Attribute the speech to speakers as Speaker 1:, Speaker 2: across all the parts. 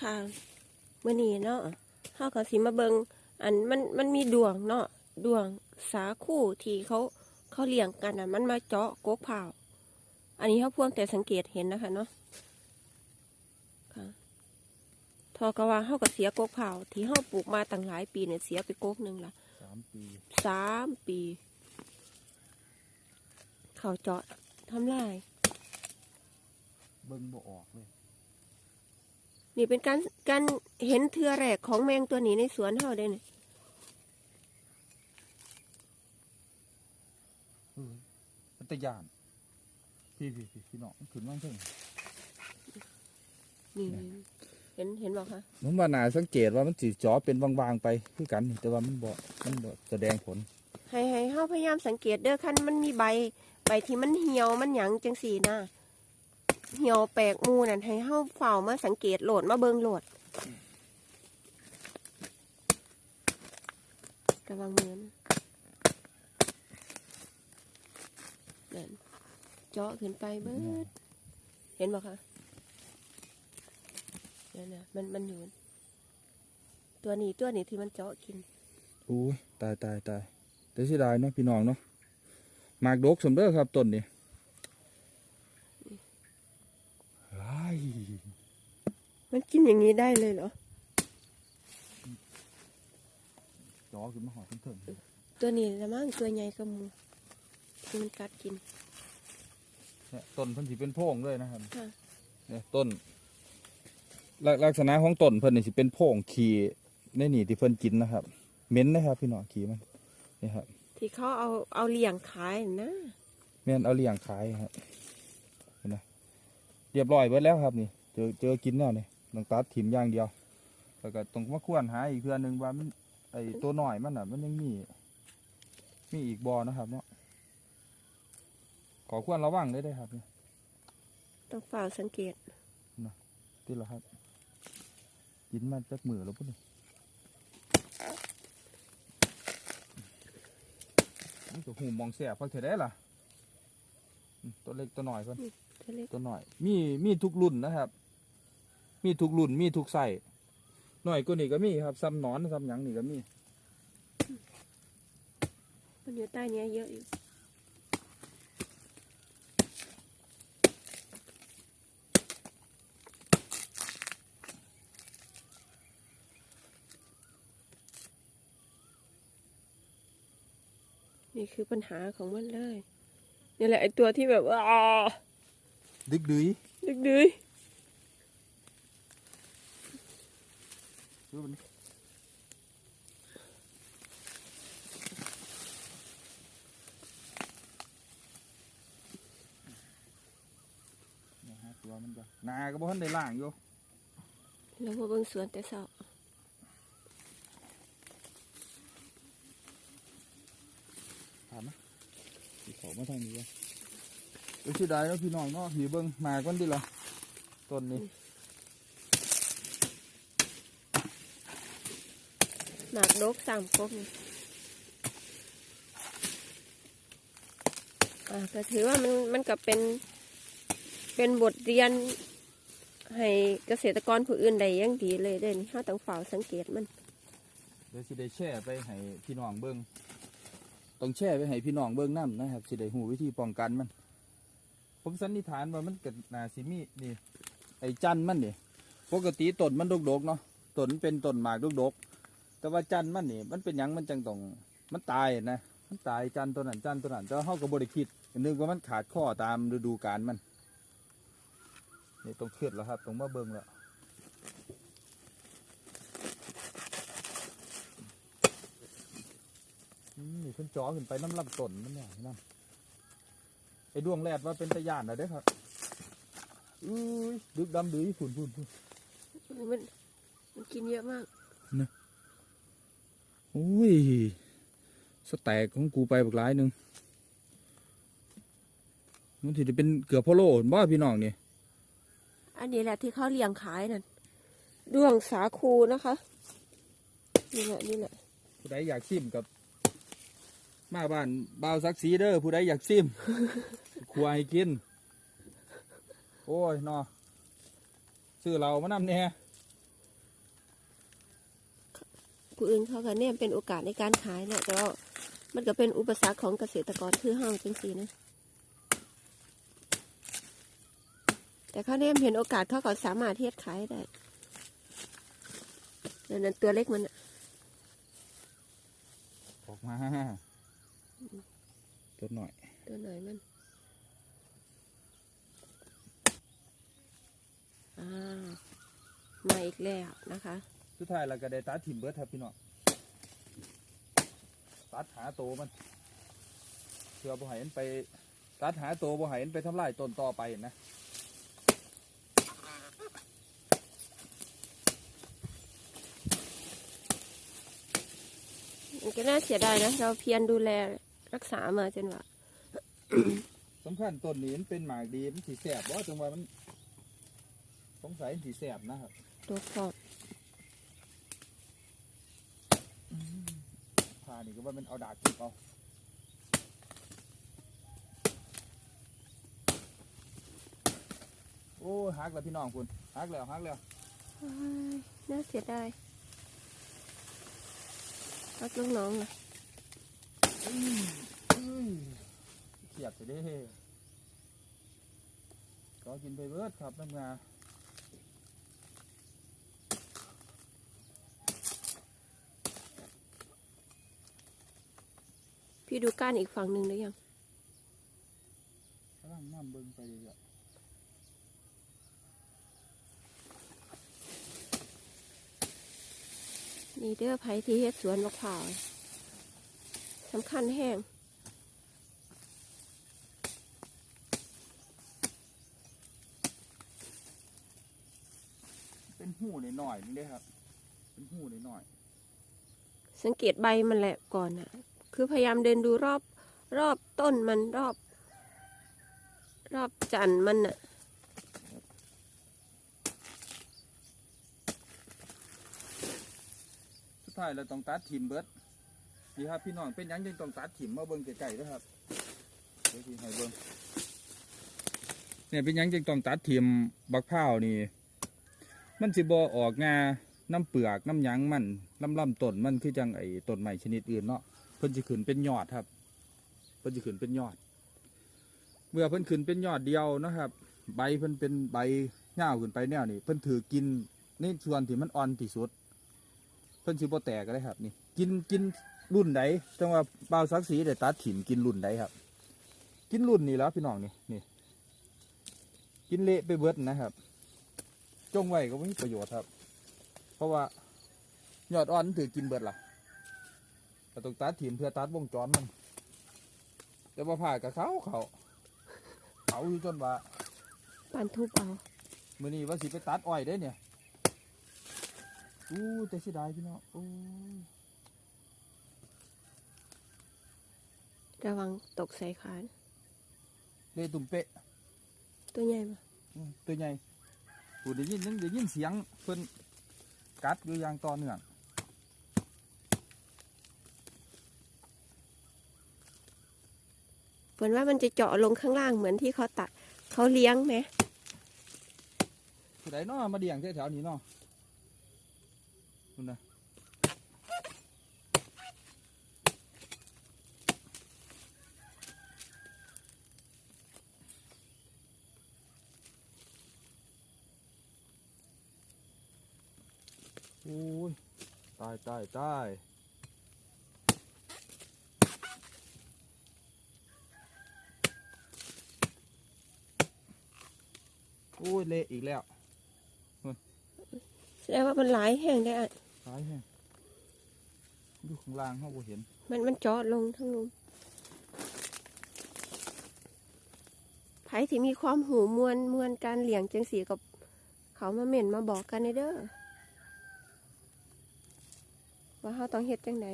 Speaker 1: ค่ะมื่อนี้เนาะเฮาก็สิมาเบิงอันมันมันมีดวงเนาะดวงสาคู่ที่เขาเขาเลี้ยงกันอะ มันมาเจาะกกเผาอันนี้เขาพวงแต่สังเกตเห็นนะคะเนาะค่ะทอกว่าเฮาก็เสียกกเผาที่เฮาปลูกมาตั้งหลายปีเนี่ยเสียไปกกหนึ่งละ
Speaker 2: สามปี
Speaker 1: สามปี เขาเจาะทำลาย
Speaker 2: เบิ่งบ่ออกเลย
Speaker 1: นี่เป็นการการเห็นเทือแรกของแมงตัวนี้ในสวนเฮาได้เนี่ย
Speaker 2: เออมันตะยาน พี่พี่พี่พี่น้องมันขึ้นมาเพิ่ง
Speaker 1: นี่เห็นเห็นบอกคะ
Speaker 2: มันว่าน่าสังเกตว่ามันสิจ่อเป็นวางๆไปคือกันนี่แต่ว่ามันบ่มันบ่แสดงผล
Speaker 1: ให้ให้เฮาพยายามสังเกตเด้อคันมันมีใบใบที่มันเหี่ยวมันหยังจังสีนะ เหี่ยวแปลกมูนั่นให้เฮาเฝ้ามาสังเกตโหลดมาเบิงโหลดระวังมือนะนั่นเจาะขึ้นไปเบิด เห็นบอกคะนั่นน่ะมันมันอยู่ ตัวนี้ตัวนี้ที่มันเจาะกิน
Speaker 2: อุ้ยตายตายตายแต่เสียดายเนาะพี่น้องเนาะหมากดกสมเด้อครับต้นนี้ไล่
Speaker 1: มัน กินอย่างนี้ได้เลยเหรอ
Speaker 2: จ่อขึ้นมาหอดเถิง
Speaker 1: ตัวนี้ละมั้งตัวใหญ่กว่าหมูที่มันกัดกิน
Speaker 2: ๆเนี่ยต้นเพิ่นสิเป็นโพรงเลยนะครับ
Speaker 1: ค่ะ
Speaker 2: เนี่ยต้นลักลักษณะของต้นเพิ่นนี่สิเป็นโพรงขี้ในนี่ที่เพิ่นกินนะครับเหม็นนะครับ พี่น้องขี้มันนี่ครับ
Speaker 1: ที่เขาเอาเอาเลี้ยงขายนะ
Speaker 2: แม่นเอาเลี้ยงขายครับเห็นไหมเรียบร้อยเบิดแล้วครับนี่ เจอเจอกินแล้วนี่ ต้องตัดถิ่มอย่างเดียวแล้วก็ต้องมาควรหาอีกเพื่อหนึงว่ามันไอตัวน้อยมันอะ มันยังมีมีอีกบอนะครับเนาะขอควรระวังได้ได้อครับนี่
Speaker 1: ต้องเฝ้าสังเกต
Speaker 2: ที่ละครับกินมาจากมือแล้วพุ่นนี่มันก็หูมองเสียพักเถอะได้ล่ะอืมตัวเล็กตัวน้อยเพิ่น
Speaker 1: ตัวเล็ก
Speaker 2: ตัวหน่อย มีมีทุกรุ่นนะครับ มีทุกรุ่นมีทุกไส้หน่อยก็นี่ก็มีครับซ้ำหนอนซ้ำหยังนี่ก็มี
Speaker 1: มันอยู่ใต้เนี้ยเยอะอยู่นี่คือปัญหาของมันเลยนี่แหละไอตัวที่แบบว่าอ่า
Speaker 2: ดึกดื้อ
Speaker 1: ดึกดื้อ
Speaker 2: ดูมันนะฮะตัวมันจะนาก็บ่ทันได้ล่างอยู่
Speaker 1: แล้วมาเบิ่งสวนแต่เช้า
Speaker 2: ถามนะสิเขามาทางนี้วะเอ้ยเสียดายเนาะพี่น้องเนาะผีเบิ่งหมากมันดิล่ะต้นนี้
Speaker 1: หมากดกสามกบนี่อ่าก็ถือว่ามันมันก็เป็น เป็นบทเรียน ให้เกษตรกรผู้อื่นได้อยังดีเลยเด้นี่เราต้องเฝ้าสังเกตมัน
Speaker 2: เดี๋ยวสิได้แช่ไปให้พี่น้องเบิ่งต้องแช่ไปให้พี่น้องเบิ่งน้ำนะครับสิได้หูวิธีป้องกันมัน ผมสันนิษฐานว่ามันเกิดนาซิมีนี่ไอ้จันมันนี่ปกติต้นมันดกๆเนาะต้นมันเป็นต้นหมากดก แต่ว่าจันมันนี่ มันเป็นหยังมันจังต้องมันตายนะ มันตายจันตัวนั้นจันตัวนั้นแต่เฮาก็บ่ได้คิดนึกว่ามันขาดข้อตามฤดูกาลมันนี่ต้องเครียดแล้วครับต้องมาเบิ่งแล้วนี่เพิ่นจ่อขึ้นไปน้ำลำต้นมันเนี่ยนั่นไอ้ดวงแรดว่าเป็นตะยานนะเด้อครับอุ้ยดึกดำดื้อฝุ่นฝุ่นฝุ่น
Speaker 1: มันมันกินเยอะมาก
Speaker 2: อุ้ย สแต็กของกูไปบักหลายหนึ่งมันถือจะเป็นเกือบพอโลบ้าพี่น้องนี่
Speaker 1: อันนี้แหละที่เขาเลี้ยงขายนั่นดวงสาคูนะคะ นี่แหละนี่แหละ
Speaker 2: ผู้ใดอยากซิมกับ มาบ้านบ่าวซักสีเด้อผู้ใดอยากซิมควายกิน โอ้ยเนอซื้อเรามานำเนี่ย
Speaker 1: ผู้อื่นเขาก็เนี่ยเป็นโอกาสในการขายเนาะแต่ว่ามันก็เป็นอุปสรรคของเกษตรกรคือเฮาจังซี่นะแต่เขาเนี่ยเห็นโอกาสเขาก็สามารถเทียดขายได้นั่นนะตัวเล็กมันน่ะ
Speaker 2: ออกมาตัวหน่อย
Speaker 1: ตัวหน่อยมันอ่ามาอีกแล้วนะคะ
Speaker 2: สุดท้ายเราก็ได้ตัดถิ่มเบิร์ดครับพี่น้องตัดหาโตวมันเพื่อบ่ให้มันไปตัดหาโตวบ่ให้มันไปทำลายต้นต่อไปนะ
Speaker 1: มันก็น่าเสียดายนะ เราเพียรดูแลรักษามาจนว่า
Speaker 2: สำคัญต้นนี้มันเป็นหมากดีมันสีแสบว่าจังว่ามันสงสัยมันสีแสบนะครับ
Speaker 1: ตัวครอบ
Speaker 2: ผ่า นี่ก็ว่ามันเอาดากจิบเอาโอ้ยฮักแล้วพี่น้องคุณฮักแล้วฮักแล้ว
Speaker 1: อ้ายน่าเสียดายรักน้องๆนะ
Speaker 2: เขียดไปเด้ก็กินไปเบิดครับน้ำงา
Speaker 1: พี่ดูก้านอีกฝั่งหนึ่งหรือยัง
Speaker 2: กำลังน้ำเบิ่งไปเรื่อย
Speaker 1: นี่เด้อไผที่เฮ็ดสวนมะพร้าวสำคัญแห้ง
Speaker 2: ๆเป็นหูหน่อยๆนี่เด้ครับ เป็นหูหน่อย
Speaker 1: สังเกตใบมันแหละก่อนนะ คือพยายามเดินดูรอบรอบต้นมันรอบ รอบจันทร์มันน่ะ
Speaker 2: สุดท้ายเราต้องตัดถิ่มเบิดดีครับพี่น้องเป็นยังจึงต้องตัดถิ่มมาเบิ่งไกลๆด้วยครับเดี๋ยวสิให้เบิ่งเนี่ยเป็นยังจึงต้องตัดถิ่มบักพร้าวนี่มันสิบ่ออกงาน้ำเปลือกน้ำยังมันลำลำต้นมันคือจังไอ้ต้นใหม่ชนิดอื่นเนาะ เพิ่นสิขึ้นเป็นยอดครับ เพิ่นสิขึ้นเป็นยอด เมื่อเพิ่นขึ้นเป็นยอดเดียวนะครับ ใบเพิ่นเป็นใบเงาวขึ้นไปแนวนี้เพิ่นถือกินในส่วนที่มันอ่อนที่สุด เพิ่นสิบ่แตกก็ได้ครับ นี่ กินกินรุ่นใดจังว่าเบาวสักสีได้ตัดถิ่มกินรุ่นใดครับ กินรุ่นนี้แล้วพี่น้องนี่นี่ กินเละไปเบิดนะครับจงไว้ก็ไม่มีประโยชน์ครับ เพราะว่ายอดอ่อนมันถือกินเบิดล่ะ แต่ต้องตัดถิ่มเพื่อตัดวงจรมัน แต่ว่าผ่ากับเขาเขาเขาอยู่จนว่า
Speaker 1: ปานทุบเอา
Speaker 2: มื่อนี้ว่าสิไปตัดอ้อยได้เนี่ยอู้แต่เสียดายพี่น้องอู้
Speaker 1: ระวังตกใส่ขาน
Speaker 2: เละตุ่มเป๊ะ
Speaker 1: ตัวใหญ่ปะ
Speaker 2: อืมตัวใหญ่ผู้ได้ยินยังได้ยินเสียงเพิ่นกัดอยู่อย่างต่อเนื่อง
Speaker 1: เหมือนว่ามันจะเจาะลงข้างล่างเหมือนที่เขาตัดเขาเลี้ยงไหม
Speaker 2: ผู้ใดเนาะมาเดี่ยงแถวๆนี้เนาะคุณนะโอ้ยตายตายตาย โอ้ยเละอีกแล้ว
Speaker 1: แสดงว่ามันหลายแห่งได้อะ
Speaker 2: ตายแฮงอยู่ข้างล่างเขาบ่เห็น
Speaker 1: มันมันเจาะลงทั้งนู้นไผที่มีความหูมวลมวลการเลี้ยงจังสีกับ เขามาเม่นมาบอกกันในเด้อว่าเขาต้องเฮ็ดจังได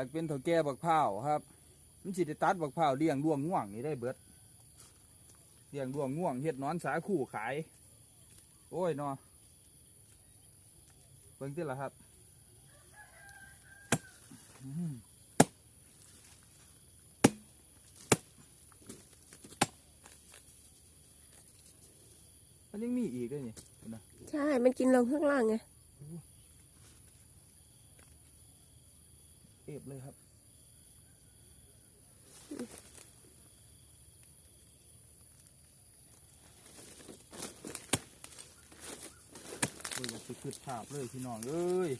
Speaker 2: จากเป็นถั่วแก่บักเผาครับ มันสิได้ตัดบักเผาเลี้ยงร่วงง่วงนี่ได้เบิดเลี้ยงร่วงง่วงเห็ดนอนสาคู่ขาย โอ้ยนอเบิ่งที่ละครับมันยังมีอีกด้วยนี่
Speaker 1: ใช่ มันกินลงข้างล่างไง
Speaker 2: เอฟเลยครับ โอ้ยอยากจะขึ้นภาพเลยพี่น้องเอ้ย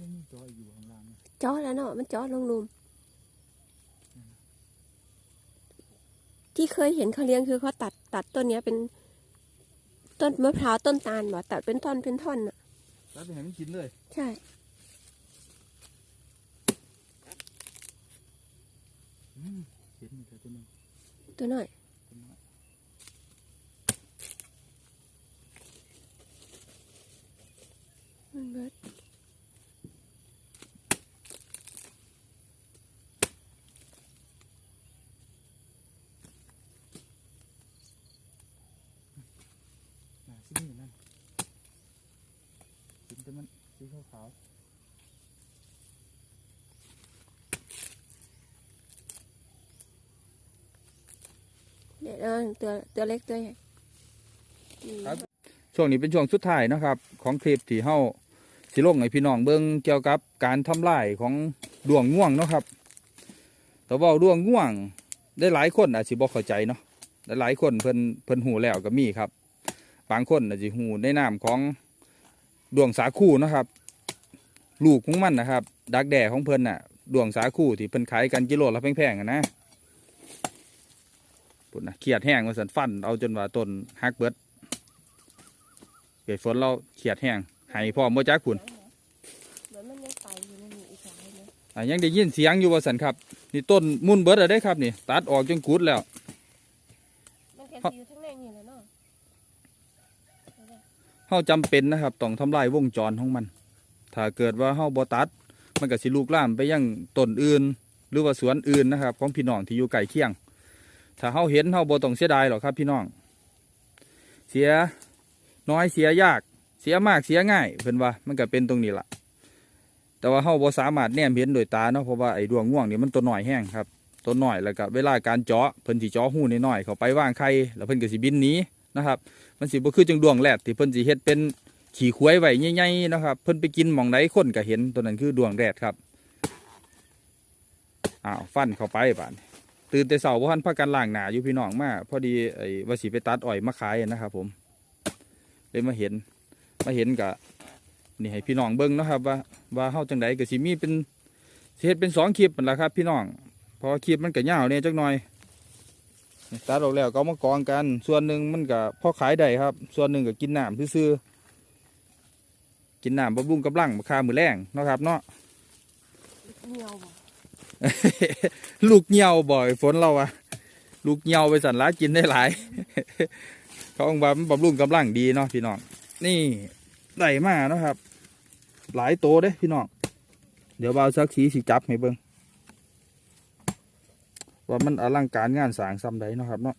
Speaker 2: ยังมีจอยอยู่ข้างล่างนะ
Speaker 1: จอแล้วเนาะมันจอลงหลุม ที่เคยเห็นเขาเลี้ยงคือเขาตัดตัดต้นเนี้ยเป็น ต้นมะพร้าวต้นตาลบ่ตัดเป็นท่อนเป็นท่อนอะ
Speaker 2: แล้วไปให้มันกินเลย
Speaker 1: ใช่
Speaker 2: อืมเห็นมีแต่ตัวหนึง
Speaker 1: ตัวน้อย
Speaker 2: ตัวน้อย
Speaker 1: มันเบิด
Speaker 2: น่าสิมีนั่นกินแต่มันสีขาว
Speaker 1: เดี๋ยวเอาตัวตัวเล็กตัวใหญ่อืม
Speaker 2: ๆช่วงนี้เป็นช่วงสุดท้ายนะครับ ของคลิปที่เฮาสิลงให้พี่น้องเบิ่งเกี่ยวกับการทำลายของดวงง่วงเนาะครับ แต่ว่าดวงง่วงได้หลายคนอาจสิบ่เข้าใจเนาะได้หลายคนเพิ่นเพิ่นหูแล้วก็มีครับ บางคนอาจสิหูในนามของดวงสาคูนะครับ ลูกของมันนะครับ ดักแด่ของเพิ่นน่ะดวงสาคูที่เพิ่นขายกันกิโลละแพงๆอะนะปุ่นนะเครียดแห้งมาสันฟันเอาจนว่าต้นฮักเบิดเกิดฝนเราเครียดแห้งให้พ่อมบ่จักพุ่น
Speaker 1: เหมือนมันยังไปอยู่มันมีอีกหลายเลย
Speaker 2: อะยังได้ยินเสียงอยู่ว่าสันครับ นี่ต้นมุ่นเบิดอะได้ครับนี่ ตัดออกจนกุดแล้ว
Speaker 1: มันแค่
Speaker 2: ครับ
Speaker 1: สิอยู่ทั้งในนี่แหละเนาะ
Speaker 2: เฮาจำเป็นนะครับต้องทำลายวงจรของมัน ถ้าเกิดว่าเฮาบ่ตัด มันก็สิลุกล่ามไปยังต้นอื่น หรือว่าสวนอื่นนะครับ ของพี่น้องที่อยู่ใกล้เคียง ถ้าเฮาเห็นเฮาบ่ต้องเสียดายหรอกครับพี่น้อง เสียน้อยเสียยากเสียมากเสียง่ายเพิ่นว่ามันก็เป็นตรงนี้ล่ะ แต่ว่าเฮาบ่สามารถแนมเห็นโดยตาเนาะเพราะว่าไอ้ดวงง่วงนี่มันตัวน้อยแห้งครับตัวน้อยแล้วก็เวลาการเจาะเพิ่นสิเจาะหูน้อยๆเข้าไปว่างไข่แล้วเพิ่นก็สิบินหนีนะครับ มันสิบ่คือจังดวงแรดที่เพิ่นสิเฮ็ดเป็นขี่ควายไว้ใหญ่ๆนะครับ เพิ่นไปกินหม่องใดคนก็เห็นตัวนั้นคือดวงแรดครับอ้าวฟันเข้าไปบานตื่นแต่เช้าบ่ทันพากันล้างหนาอยู่พี่น้องมาพอดีไอ้วสิไปตัดอ้อยมาขายนะครับ ผมเลยมาเห็นมาเห็นก็นี่ให้พี่น้องเบิ่งนะครับ ว่าว่าเฮาจังไดก็สิมีเป็นเฮ็ดเป็นสองคลิปนั่นล่ะครับ พี่น้องพอคลิปมันก็ยาวเนี่ยจักหน่อย ตัดออกแล้วก็เอามากองกัน ส่วนหนึ่งมันก็พอขายได้ครับ ส่วนหนึ่งก็กินน้ำซื่อๆกินน้ำบำรุงกำลังค่ามือแรงเนาะครับ เนาะ
Speaker 1: เหนียวบ่
Speaker 2: ลูกเหี่ยวบ่อยฝนเราอะลูกเหี่ยวไปสันละกินได้หลาย เขาบอกว่ามันบำรุงกำลังดีเนาะพี่น้องนี่ได้มาเนาะครับ หลายโตเด้พี่น้องเดี๋ยวบ่าวสักสีสิจับให้เบิ่ง ว่ามันอลังการงานสางซ้ำใดเนาะครับเนาะ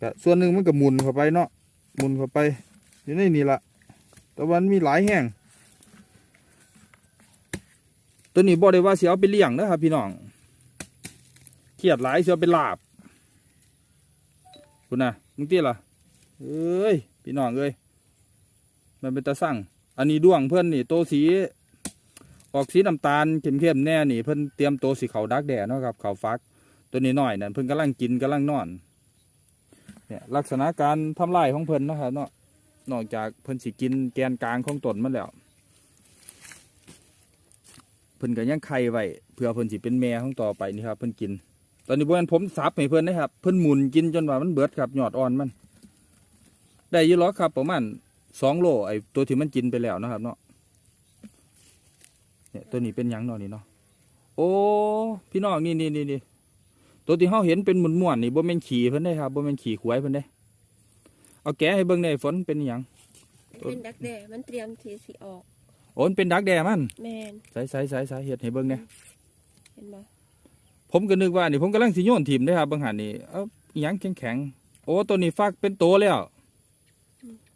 Speaker 2: ก็ส่วนหนึ่งมันก็หมุนเข้าไปเนาะหมุนเข้าไปอยู่ในนี่ละแต่วันมีหลายแห่ง ตัวนี้บ่ได้ว่าเสียเอาไปเลี้ยงนะครับพี่น้องเครียดหลายเสียเอาไปลาบคุณนะมึงตีล่ะเอ้ยพี่น้องเอ้ยมันเป็นตาสั่งอันนี้ด้วงเพื่อนนี่โตสี ออกสีน้ำตาลเข้มๆแน่นี่เพิ่นเตรียมโตวสีเขาดักแด่เนาะครับเขาฟักตัวนี้น้อยนั่นเพิ่นกำลังกินกำลังนอนเนี่ยลักษณะการทำลายของเพิ่นนะครับเนาะนอกจากเพิ่นสิกินแกนกลางของต้นมันแล้วเพิ่นก็ยังไข่ไว้เพื่อเพิ่นสิเป็นแม่ของต่อไปนี่ครับเพิ่นกิน ตอนนี้บ่แม่นผมสับให้เพิ่นนะครับเพิ่นหมุนกินจนว่ามันเบิดครับหยอดอ่อนมัน ได้ยู่หรอครับประมาณสองโลไอ้ตัวที่มันกินไปแล้วนะครับเนาะ เนี่ยตัวนี้เป็นหยังเนาะนี่เนาะโอ้พี่น้องนี่นี่นี่นี่ตัวที่เฮาเห็นเป็นหมุนม่วนๆนี่บ่แม่นขี่เพิ่นได้ครับบ่แม่นขี่ขวายเพิ่นได้เอาแกะให้เบิ่งได้ฝนเป็นหยัง
Speaker 1: เป็นดักแด้มันเตรียมทีสีออก
Speaker 2: โอ้มันเป็นดักแด้มัน
Speaker 1: แมน
Speaker 2: ใส่ใส่ใส่ใส่เฮ็ดให้เบิ่งเนี่ย
Speaker 1: เห็นบ่
Speaker 2: ผผมก็นึกว่านี่ผมกำลังสิโยนถิ่มได้อครับบางหันนี่เอ้าอิหยังแข็งแข็งๆโอ้ตัวนี้ฟักเป็นโตแล้ว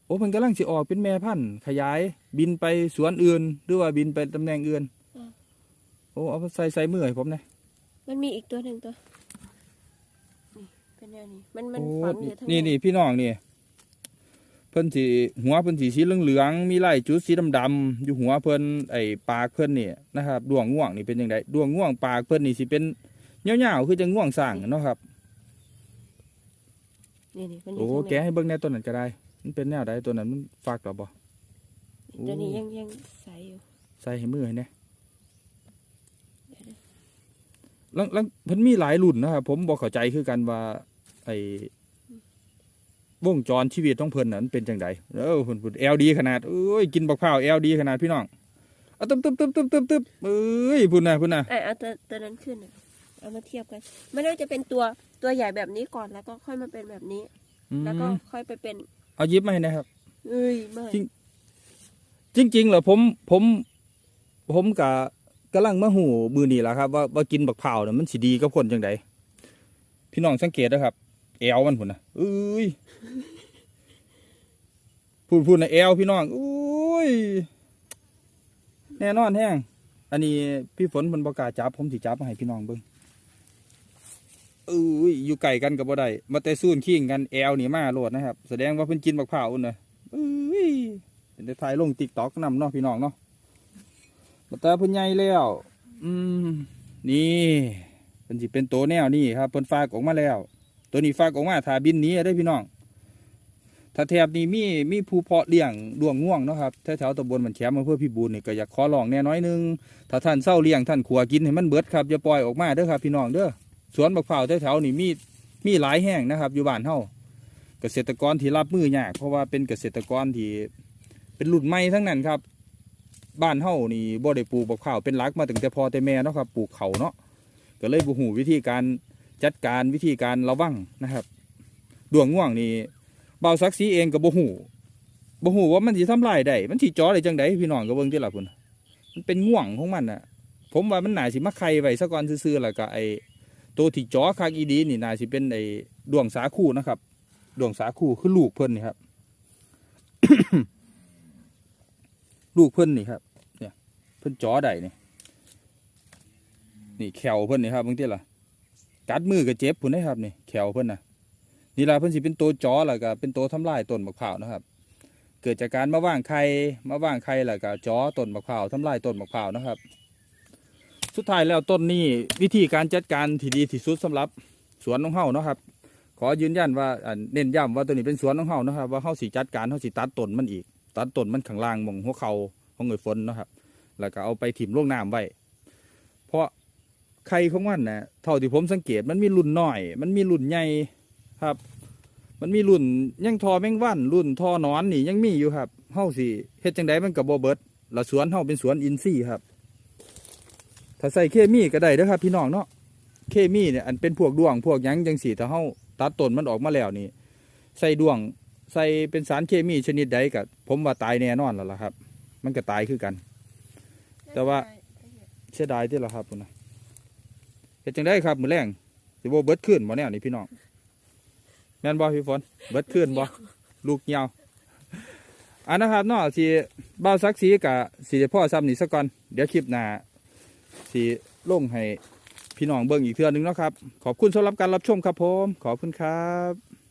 Speaker 2: โอ้มันกำลังสิออกเป็นแม่พันธุ์ขยาย บินไปสวนอื่น หรือว่าบินไปตำแหน่งอื่นโอ้เอามาใส่ใส่มือให้ผมนะ
Speaker 1: มันมีอีกตัวหนึ่งตัวนี่เป็นแนวนี้มันมัน
Speaker 2: โอ้
Speaker 1: ฝังอยู่ทั้ง
Speaker 2: นี่นี่พี่น้องนี่เพิ่นสีหัวเพิ่นสีสีเหลืองๆมีลายจุดสีดำๆอยู่หัวเพิ่นไอ้ปากเพิ่นนี่นะครับดวงง่วงนี่เป็นยังไงดวงง่วงปากเพิ่นนี่สิเป็นเงี้ยวๆคือจะง่วงสร้างเนาะครับ
Speaker 1: นี่นี่มันอยู่
Speaker 2: โอ้
Speaker 1: ข้างใน
Speaker 2: แกะให้เบิ่งแหน่ตัวนั้นก็ได้ มันเป็นแนวใดตัวนั้นมันฝากหรอบ่
Speaker 1: ตัวนี้ยังยังใสอยู่
Speaker 2: ใส่ให้มือให้แหน่ลังลังเพิ่นมีหลายรุ่นนะครับผมบ่เข้าใจคือกันว่า ไอ้วงจรชีวิตของเพิ่นนั้นเป็นจังไดเออเพิ่นพูด LD ขนาดเอ้ยกินบักพร้าว LD ขนาดพี่น้องเอาตึ๊บตึ๊บตึ๊บตึ๊บตึ๊บตึ๊บเอ้ยพุ่นน่ะพุ่นน่ะ
Speaker 1: ไอยเอาตัวตัวนั้นขึ้นน่ะเอามาเทียบกัน มันน่าจะเป็นตัวตัวใหญ่แบบนี้ก่อนแล้วก็ค่อยมาเป็นแบบนี้
Speaker 2: อื
Speaker 1: แล้วก็
Speaker 2: ม
Speaker 1: ค่อยไปเป็น
Speaker 2: เอาหยิบมาให้นะครับ
Speaker 1: เอ้ยไม่
Speaker 2: จริง จริงๆเหรอผมผม ผมกะกำลังมาหูมือนี่แหละครับ ว่าว่ากินบักเผาวเนี่ยมันสิดีกับคนจังไดพี่น้องสังเกตนะครับ แอวมันพุ่นนะเอ้ยพูดพูดนะแอวพี่น้องอุ้ยแน่นอนแห้งอันนี้พี่ฝนมันประกล้าจับผมสิจับมาให้พี่น้องเบิ่ง เอ้ยอยู่ไก่กันกับบ่ได้มาแต่ซูนขิงกันแอวนี่มาโลดนะครับ แสดงว่าเพิ่นกินบักเผาวอุ่นน่ะเอ้ยเป็นได้ถ่ายลงติ๊กต็อกนำเนาะพี่น้องเนาะมาแตาเพิ่นใหญ่แล้ว อืมนี่เพิ่นสิเป็นโตแนวนี่ครับเพิ่นฝากออกมาแล้ว ตัวนี้ฝากออกมาถ้าบินนี้ได้พี่น้องถ้าแถบนี้มีมีผู้เพาะเลี้ยงดวงง่วงเนาะครับแถวๆตำบลมันแคมอำเภอพิบูลนี่ก็อยากขอร้องแน่น้อยนึงถ้าท่านเศร้าเลี้ยงท่านขัวกินให้มันเบิดครับอย่าปล่อยออกมาเด้อครับพี่น้องเด้อ สวนบักเผาแถวๆนี่มีมีหลายแห้งนะครับ อยู่บ้านเฮาเกษตรกรที่รับมือยากเพราะว่าเป็นเกษตรกรที่เป็นรุ่นใหม่ทั้งนั้นครับ บ้านเฮานี่บ่ได้ปลูกบักข้าเป็นหลักมาตั้งแต่พอแต่แม่เนาะครับปลูกเขาเนาะก็เลยบ่ฮู้วิธีการจัดการวิธีการระวังนะครับดวงง่วงนี่เบาซักซีเองก็บ่ฮู้บ่ฮู้ว่ามันสิทำลายได้มันสิจ่อได้จังไดพี่น้องก็เบิ่งติล่ะพุ่นมันเป็นง่วงของมันน่ะ ผมว่ามันหนาสิมาไข่ไว้ซะก่อนซื่อๆแล้วก็ไอ ตัวที่จ่อคักอีดีนี่น่าสิเป็นไอ้ดวงสาคูนะครับ ดวงสาคูคือลูกเพิ่อนนี่ครับ ลูกเพิ่อนนี่ครับ เนี่ย เพิ่อนจ่อได้นี่นี่แขวเพิ่อนนี่ครับบางทีล่ะกัดมือก็เจ็บพุ่นนะครับนี่แขวเพิ่อนนะนี่ล่ะเพิ่อนสิเป็นตัวจ่อแล้วก็เป็นตัวทำลายต้นมะพร้าวนะครับ เกิดจากการมาว่างไข่มาว่างไข่แล้วก็จ่อต้นมะพร้าวทำลายต้นมะพร้าวนะครับ สุดท้ายแล้วต้นนี้วิธีการจัดการที่ดีที่สุดสำหรับสวนของเฮาเนาะครับ ขอยืนยันว่าเน้นย้ำว่าตัวนี้เป็นสวนของเฮานะครับว่าเฮาสิจัดการเฮาสิตัดต้นมันอีก ตัดต้นมันข้างล่างมองหัวเข่าของเงยฝนเนาะครับ แล้วก็เอาไปถิ่มลงน้ำไว้ เพราะไข่ของมันนะเท่าที่ผมสังเกตมันมีรุ่นน้อย มันมีรุ่นใหญ่ครับ มันมีรุ่นยังทอแมงวันรุ่นทอนอนนี่ยังมีอยู่ครับเฮาสิเฮ็ดจังไดมันก็บ่เบิดและสวนเฮาเป็นสวนอินทรีย์ครับ ถ้าใส่เคมีก็ได้เด้อครับ พี่น้องเนาะเคมีเนี่ยอันเป็นพวกดวงพวกยังจังสีถ้าเฮาตัดต้นมันออกมาแล้วนี่ใส่ดวงใส่เป็นสารเคมีชนิดใดกับผมว่าตายแน่นอนแล้วล่ะครับ มันก็ตายคือกัน แต่ว่า เสียดายที่ละครับพุ่นะเฮ็ดจังได้ครับมือแรงสิบเบิดขึ้นบ่แนวนี่พี่น้องแม่นบ่พี่ฝนเบิดขึ้นบ่ลูกเหี่ยวอันนะครับเนาะสิบ่าวซักสีกะสิได้พ่อซ้ำนี่ซะก่อนเดี๋ยวคลิปหน้า สิลงให้พี่น้องเบิ่งอีกเทื่อหนึงเนาะครับ ขอบคุณสำหรับการรับชมครับผม ขอบคุณครับ